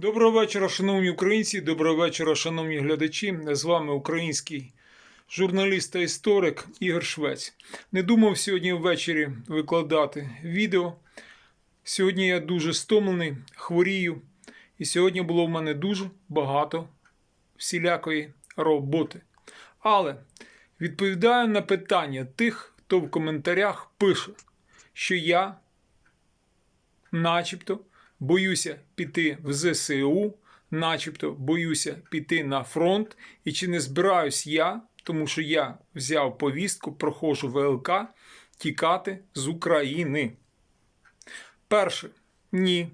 Доброго вечора, шановні українці, доброго вечора, шановні глядачі. З вами український журналіст та історик Ігор Швець. Не думав сьогодні ввечері викладати відео. Сьогодні я дуже стомлений, хворію, і сьогодні було в мене дуже багато всілякої роботи. Але відповідаю на питання тих, хто в коментарях пише, що я начебто боюся піти в ЗСУ, начебто боюся піти на фронт. І чи не збираюсь я, тому що я взяв повістку, проходжу ВЛК, тікати з України. Перше, ні.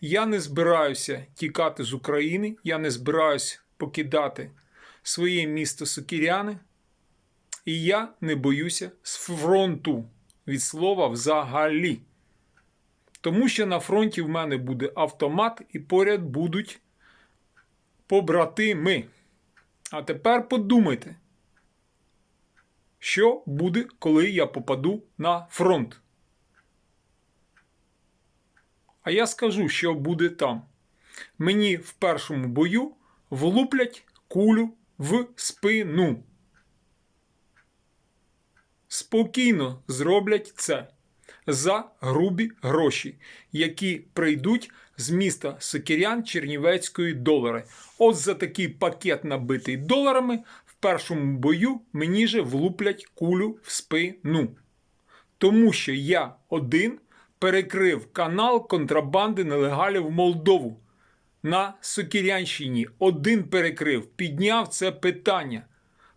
Я не збираюся тікати з України, я не збираюсь покидати своє місто Сокіряни, і я не боюся з фронту від слова взагалі. Тому що на фронті в мене буде автомат і поряд будуть побратими. А тепер подумайте, що буде, коли я попаду на фронт. А я скажу, що буде там. Мені в першому бою влуплять кулю в спину. Спокійно зроблять це за грубі гроші, які прийдуть з міста Сокірян Чернівецької долари. От за такий пакет, набитий доларами, в першому бою мені же влуплять кулю в спину. Тому що я один перекрив канал контрабанди нелегалів в Молдову. На Сокірянщині один перекрив, підняв це питання.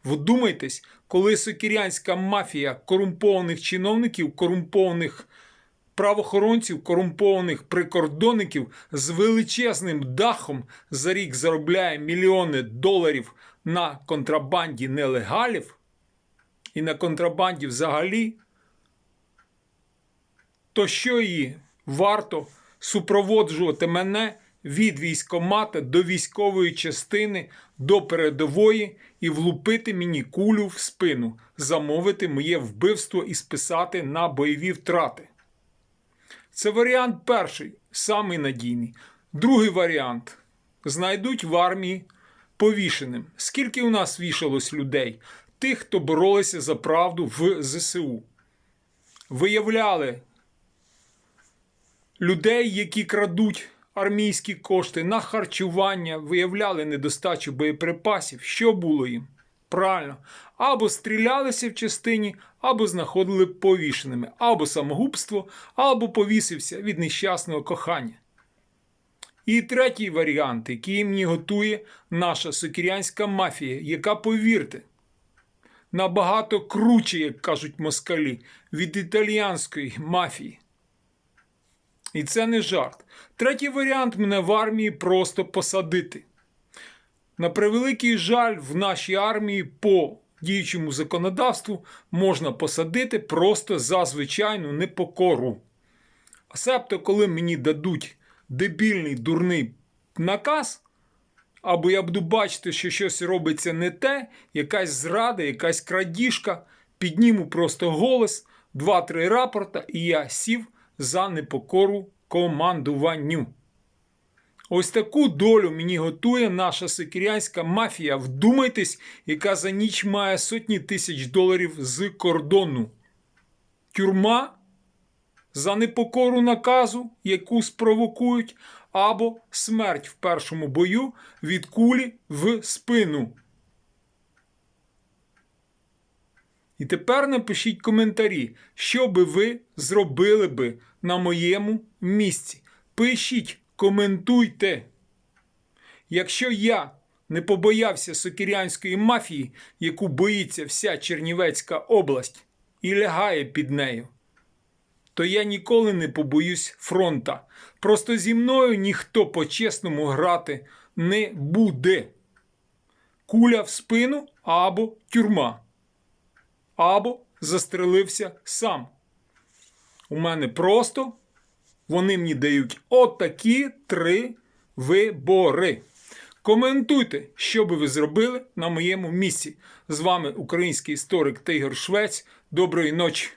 Вдумайтесь, коли сокірянська мафія корумпованих чиновників, корумпованих правоохоронців, корумпованих прикордонників з величезним дахом за рік заробляє мільйони доларів на контрабанді нелегалів і на контрабанді взагалі, то що її варто супроводжувати мене від військомата до військової частини до передової і влупити мені кулю в спину, замовити моє вбивство і списати на бойові втрати. Це варіант перший, самий надійний. Другий варіант знайдуть в армії повішеним. Скільки у нас вішалось людей? Тих, хто боролися за правду в ЗСУ. Виявляли людей, які крадуть армійські кошти на харчування, виявляли недостачу боєприпасів. Що було їм? Правильно, або стрілялися в частині, або знаходили повішеними, або самогубство, або повісився від нещасного кохання. І третій варіант, який мені готує наша сокірянська мафія, яка, повірте, набагато круче, як кажуть москалі, від італіянської мафії. І це не жарт. Третій варіант мене в армії просто посадити. На превеликий жаль, в нашій армії по діючому законодавству можна посадити просто за звичайну непокору. А себто, коли мені дадуть дебільний дурний наказ, або я буду бачити, що щось робиться не те, якась зрада, якась крадіжка, підніму просто голос, два-три рапорта, і я сів за непокору командуванню. Ось таку долю мені готує наша сикірянська мафія. Вдумайтесь, яка за ніч має сотні тисяч доларів з кордону. Тюрма за непокору наказу, яку спровокують, або смерть в першому бою від кулі в спину. І тепер напишіть коментарі, що би ви зробили би на моєму місці. Пишіть, коментуйте. Якщо я не побоявся сокірянської мафії, яку боїться вся Чернівецька область і лягає під нею, то я ніколи не побоюсь фронта. Просто зі мною ніхто по-чесному грати не буде. Куля в спину або тюрма або застрелився сам. У мене просто вони мені дають отакі три вибори. Коментуйте, що би ви зробили на моєму місці. З вами український історик Тигр Швець. Доброї ночі!